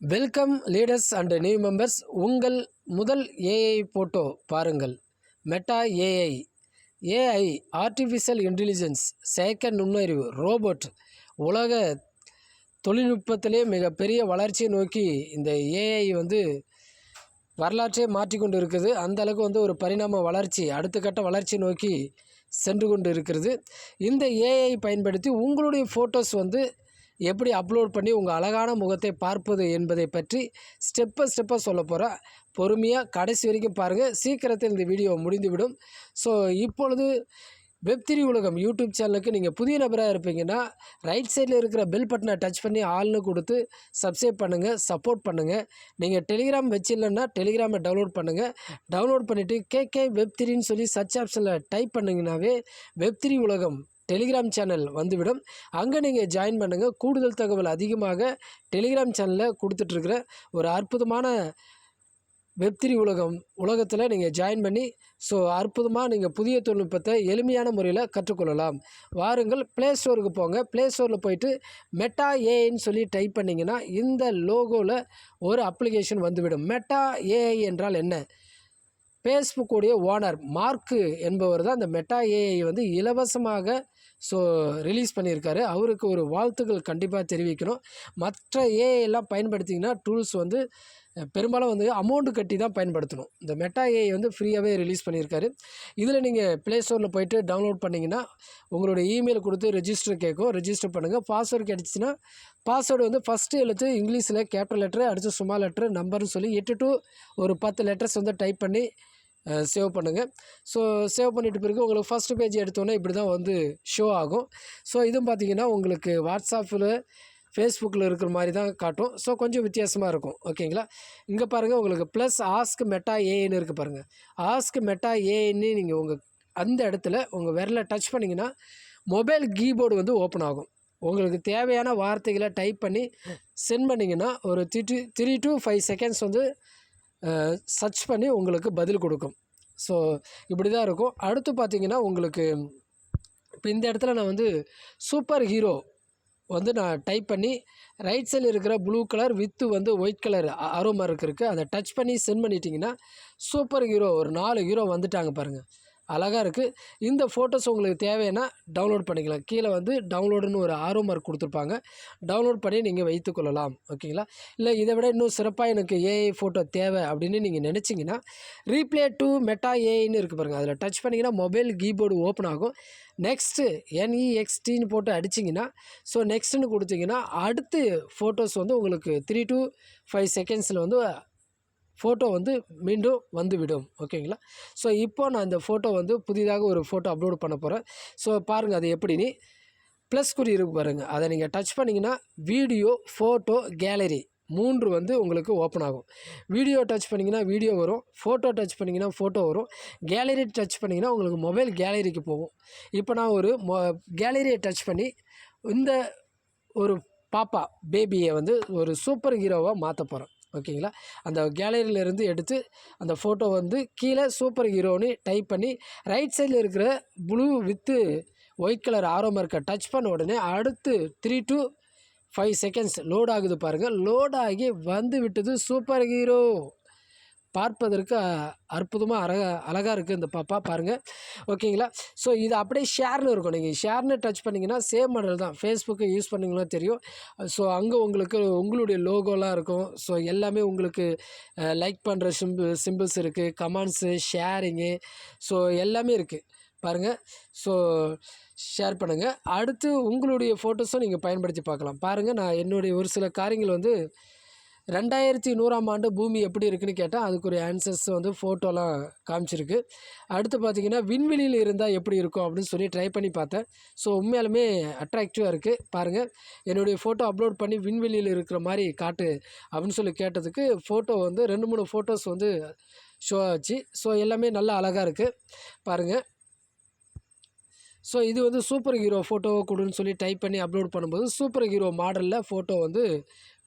Welcome leaders and new members உங்கள் முதல் AI photo பாருங்கள். Meta AI AI artificial intelligence செயற்கை நுண்ணறிவு ரோபோட் உலக தொழில்நுட்பத்திலே மிகப்பெரிய வளர்ச்சியை நோக்கி இந்த ஏஐ வந்து வரலாற்றே மாற்றிக்கொண்டு இருக்குது அந்த அளவுக்கு வந்து ஒரு பரிணாம வளர்ச்சி அடுத்த கட்ட வளர்ச்சி நோக்கி சென்று கொண்டு இருக்கிறது இந்த ஏஐ பயன்படுத்தி உங்களுடைய ஃபோட்டோஸ் வந்து எப்படி அப்லோட் பண்ணி உங்கள் அழகான முகத்தை பார்ப்பது என்பதை பற்றி ஸ்டெப் பை ஸ்டெப்பாக சொல்ல போகிறேன் பொறுமையாக கடைசி வரைக்கும் பாருங்கள் சீக்கிரத்தில் இந்த வீடியோ முடிந்துவிடும். ஸோ இப்பொழுது வெப்திரி உலகம் யூடியூப் சேனலுக்கு நீங்கள் புதிய நபராக இருப்பீங்கன்னா ரைட் சைடில் இருக்கிற பெல் பட்டனை டச் பண்ணி ஆள்னு கொடுத்து சப்ஸ்கிரைப் பண்ணுங்கள் சப்போர்ட் பண்ணுங்கள் நீங்கள் டெலிகிராம் வச்சிடலன்னா டெலிகிராமை டவுன்லோட் பண்ணுங்கள் டவுன்லோட் பண்ணிவிட்டு கேகே வெப்திரின்னு சொல்லி சர்ச் ஆப்ஷனில் டைப் பண்ணிங்கனாவே வெப்திரி உலகம் டெலிகிராம் சேனல் வந்துவிடும். அங்கே நீங்கள் ஜாயின் பண்ணுங்கள் கூடுதல் தகவல் அதிகமாக டெலிகிராம் சேனலில் கொடுத்துட்ருக்குற ஒரு அற்புதமான வெப்திரி உலகம் உலகத்தில் நீங்கள் ஜாயின் பண்ணி ஸோ அற்புதமாக நீங்கள் புதிய தொழில்நுட்பத்தை எளிமையான முறையில் கற்றுக்கொள்ளலாம். வாருங்கள் ப்ளே ஸ்டோருக்கு போங்க. ப்ளே ஸ்டோரில் போயிட்டு மெட்டா ஏஐன்னு சொல்லி டைப் பண்ணிங்கன்னா இந்த லோகோவில் ஒரு அப்ளிகேஷன் வந்துவிடும். மெட்டா ஏஐ என்றால் என்ன? ஃபேஸ்புக்குடைய ஓனர் மார்க்கு என்பவர் தான் இந்த மெட்டா ஏஐ வந்து இலவசமாக ஸோ ரிலீஸ் பண்ணியிருக்காரு. அவருக்கு ஒரு வாழ்த்துக்கள் கண்டிப்பாக தெரிவிக்கணும். மற்ற ஏஐ எல்லாம் பயன்படுத்திங்கன்னா டூல்ஸ் வந்து பெரும்பாலும் வந்து அமௌண்ட்டு கட்டி தான் பயன்படுத்தணும். இந்த மெட்டா ஏஐ வந்து ஃப்ரீயாகவே ரிலீஸ் பண்ணியிருக்காரு. இதில் நீங்கள் ப்ளே ஸ்டோரில் போயிட்டு டவுன்லோட் பண்ணிங்கன்னா உங்களோட இமெயில் கொடுத்து ரெஜிஸ்டர் கேட்கும். ரெஜிஸ்டர் பண்ணுங்கள் பாஸ்வேர்டு கிடச்சிச்சின்னா பாஸ்வேர்டு வந்து ஃபஸ்ட்டு எழுத்து இங்கிலீஷில் கேபிட்டல் லெட்ரு அடுத்து சும்மா லெட்ரு நம்பர்னு சொல்லி எட்டு டு ஒரு பத்து லெட்டர்ஸ் வந்து டைப் பண்ணி சேவ் பண்ணுங்கள் ஸோ சேவ் பண்ணிட்டு பிறகு உங்களுக்கு ஃபஸ்ட்டு பேஜ் எடுத்தோன்னே இப்படி தான் வந்து ஷோ ஆகும். ஸோ இதுவும் பார்த்தீங்கன்னா உங்களுக்கு வாட்ஸ்அப்பில் ஃபேஸ்புக்கில் இருக்கிற மாதிரி தான் காட்டும். ஸோ கொஞ்சம் வித்தியாசமாக இருக்கும். ஓகேங்களா? இங்கே பாருங்கள் உங்களுக்கு ப்ளஸ் ஆஸ்க் மெட்டா ஏன்னு இருக்குது பாருங்கள் ஆஸ்க் மெட்டா ஏன்னு நீங்கள் உங்கள் அந்த இடத்துல உங்கள் விரலை டச் பண்ணிங்கன்னா மொபைல் கீபோர்டு வந்து ஓப்பன் ஆகும். உங்களுக்கு தேவையான வார்த்தைகளை டைப் பண்ணி சென்ட் பண்ணிங்கன்னா ஒரு three three to five seconds வந்து சர்ச் பண்ணி உங்களுக்கு பதில் கொடுக்கும். ஸோ இப்படி தான் இருக்கும். அடுத்து பார்த்தீங்கன்னா உங்களுக்கு இப்போ இந்த இடத்துல நான் வந்து சூப்பர் ஹீரோ வந்து நான் டைப் பண்ணி ரைட் சைடில் இருக்கிற ப்ளூ கலர் வித்து வந்து ஒயிட் கலர் அரோமா இருக்குது அதை டச் பண்ணி சென்ட் பண்ணிட்டீங்கன்னா சூப்பர் ஹீரோ ஒரு நாலு ஹீரோ வந்துட்டாங்க பாருங்கள் அழகாக இருக்குது இந்த ஃபோட்டோஸ் உங்களுக்கு தேவைன்னா டவுன்லோட் பண்ணிக்கலாம். கீழே வந்து டவுன்லோடுன்னு ஒரு ஆரோ மார்க் கொடுத்துருப்பாங்க. டவுன்லோட் பண்ணி நீங்கள் வைத்துக்கொள்ளலாம் ஓகேங்களா இல்லை இதை விட இன்னும் சிறப்பாக எனக்கு ஏஐ ஃபோட்டோ தேவை அப்படின்னு நீங்கள் நினச்சிங்கன்னா ரீப்ளே டு மெட்டா ஏஐன்னு இருக்குது பாருங்கள் அதில் டச் பண்ணிங்கன்னா மொபைல் கீபோர்டு ஓப்பன் ஆகும். நெக்ஸ்ட்டு என்இஎக்ஸ்டின்னு போட்டு அடிச்சிங்கன்னா ஸோ நெக்ஸ்ட்டுன்னு கொடுத்தீங்கன்னா அடுத்து ஃபோட்டோஸ் வந்து உங்களுக்கு த்ரீ டு ஃபைவ் செகண்ட்ஸில் வந்து ஃபோட்டோ வந்து மீண்டும் வந்துவிடும். ஓகேங்களா? ஸோ இப்போ நான் இந்த ஃபோட்டோ வந்து புதிதாக ஒரு ஃபோட்டோ அப்லோட் பண்ண போகிறேன் ஸோ பாருங்கள் அது எப்படின்னு ப்ளஸ் குறி இருக்கு பாருங்கள் அதை நீங்கள் டச் பண்ணிங்கன்னா வீடியோ ஃபோட்டோ கேலரி மூன்று வந்து உங்களுக்கு ஓப்பன் ஆகும். வீடியோ டச் பண்ணிங்கன்னா வீடியோ வரும். ஃபோட்டோ டச் பண்ணிங்கன்னா ஃபோட்டோ வரும். கேலரி டச் பண்ணிங்கன்னா உங்களுக்கு மொபைல் கேலரிக்கு போகும். இப்போ நான் ஒரு மொ கேலரியை டச் பண்ணி இந்த ஒரு பாப்பா பேபியை வந்து ஒரு சூப்பர் ஹீரோவாக மாற்ற போகிறேன் ஓகேங்களா? அந்த கேலரியிலேருந்து எடுத்து அந்த ஃபோட்டோ வந்து கீழே சூப்பர் ஹீரோன்னு டைப் பண்ணி ரைட் சைடில் இருக்கிற blue with white colour arrow மார்க்கை டச் பண்ண உடனே அடுத்து three to five seconds load ஆகுது பாருங்கள் லோட் ஆகி வந்து விட்டது சூப்பர் ஹீரோ பார்ப்பதற்கு அற்புதமாக அழக அழகாக இருக்குது இந்த பாப்பா பாருங்கள் ஓகேங்களா? ஸோ இது அப்படியே ஷேர்னு இருக்கும். நீங்கள் ஷேர்னு டச் பண்ணிங்கன்னா சேம் மாடல் தான். ஃபேஸ்புக்கு யூஸ் பண்ணிங்களோ தெரியும் ஸோ அங்கே உங்களுக்கு உங்களுடைய லோகோலாம் இருக்கும். ஸோ எல்லாமே உங்களுக்கு லைக் பண்ணுற சிம்பிள் சிம்பிள்ஸ் இருக்குது கமெண்ட்ஸு ஷேரிங்கு ஸோ எல்லாமே இருக்குது பாருங்கள் ஸோ ஷேர் பண்ணுங்கள் அடுத்து உங்களுடைய ஃபோட்டோஸும் நீங்கள் பயன்படுத்தி பார்க்கலாம். பாருங்கள் நான் என்னுடைய ஒரு சில காரியங்கள் வந்து ரெண்டாயிரத்தி நூறாம் ஆண்டு பூமி எப்படி இருக்குன்னு கேட்டால் அதுக்குரிய ஆன்சர்ஸ் வந்து ஃபோட்டோலாம் காமிச்சிருக்கு. அடுத்து பார்த்தீங்கன்னா விண்வெளியில் இருந்தால் எப்படி இருக்கும் அப்படின்னு சொல்லி ட்ரை பண்ணி பார்த்தேன். ஸோ உண்மையாலுமே அட்ராக்டிவாக இருக்குது பாருங்கள் என்னுடைய ஃபோட்டோ அப்லோட் பண்ணி விண்வெளியில் இருக்கிற மாதிரி காட்டு அப்படின்னு சொல்லி கேட்டதுக்கு ஃபோட்டோ வந்து ரெண்டு மூணு ஃபோட்டோஸ் வந்து ஷோ ஆச்சு. ஸோ எல்லாமே நல்லா அழகாக இருக்குது பாருங்கள் ஸோ இது வந்து சூப்பர் ஹீரோ ஃபோட்டோ கொடுன்னு சொல்லி டைப் பண்ணி அப்லோட் பண்ணும்போது சூப்பர் ஹீரோ மாடலில் ஃபோட்டோ வந்து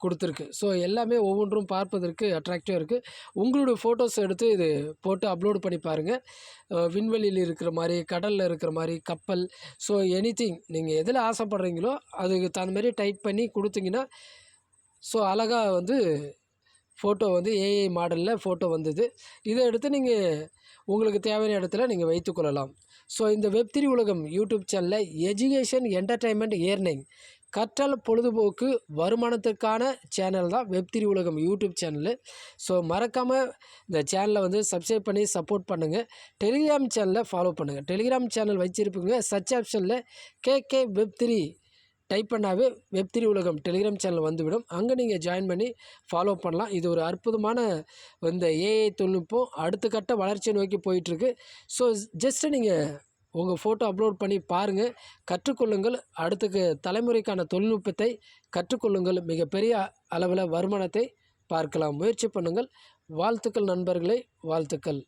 கொடுத்துருக்கு. ஸோ எல்லாமே ஒவ்வொன்றும் பார்ப்பதற்கு அட்ராக்டிவாக இருக்குது உங்களுடைய ஃபோட்டோஸ் எடுத்து இது போட்டு அப்லோட் பண்ணி பாருங்கள் விண்வெளியில் இருக்கிற மாதிரி கடலில் இருக்கிற மாதிரி கப்பல். ஸோ எனி திங் நீங்கள் எதில் ஆசைப்பட்றீங்களோ அதுக்கு தகுந்த மாதிரி டைப் பண்ணி கொடுத்தீங்கன்னா ஸோ அழகாக வந்து ஃபோட்டோ வந்து ஏஐ மாடலில் ஃபோட்டோ வந்தது. இதை எடுத்து நீங்கள் உங்களுக்கு தேவையான இடத்துல நீங்கள் வைத்துக்கொள்ளலாம் ஸோ இந்த வெப் உலகம் யூடியூப் சேனலில் எஜுகேஷன் என்டர்டைன்மெண்ட் ஏர்னிங் கற்றல் பொழுதுபோக்கு வருமானத்திற்கான சேனல் தான் வெப் உலகம் யூடியூப் சேனலு. ஸோ மறக்காமல் இந்த சேனலை வந்து சப்ஸ்கிரைப் பண்ணி சப்போர்ட் பண்ணுங்கள் டெலிகிராம் சேனலை ஃபாலோ பண்ணுங்கள் டெலிகிராம் சேனல் வச்சுருப்பீங்க சர்ச் ஆப்ஷனில் கேகே வெப் த்ரீ டைப் பண்ணாவே வெப் திரி உலகம் டெலிகிராம் சேனல் வந்துவிடும். அங்கே நீங்கள் ஜாயின் பண்ணி ஃபாலோ பண்ணலாம். இது ஒரு அற்புதமான இந்த ஏஐ தொழில்நுட்பம். அடுத்த கட்ட வளர்ச்சியை நோக்கி போயிட்டுருக்கு. ஸோ ஜஸ்ட்டு நீங்கள் உங்கள் ஃபோட்டோ அப்லோட் பண்ணி பாருங்கள் கற்றுக்கொள்ளுங்கள். அடுத்த தலைமுறைக்கான தொழில்நுட்பத்தை கற்றுக்கொள்ளுங்கள். மிகப்பெரிய அளவில் வருமானத்தை பார்க்கலாம். முயற்சி பண்ணுங்கள். வாழ்த்துக்கள் நண்பர்களே. வாழ்த்துக்கள்.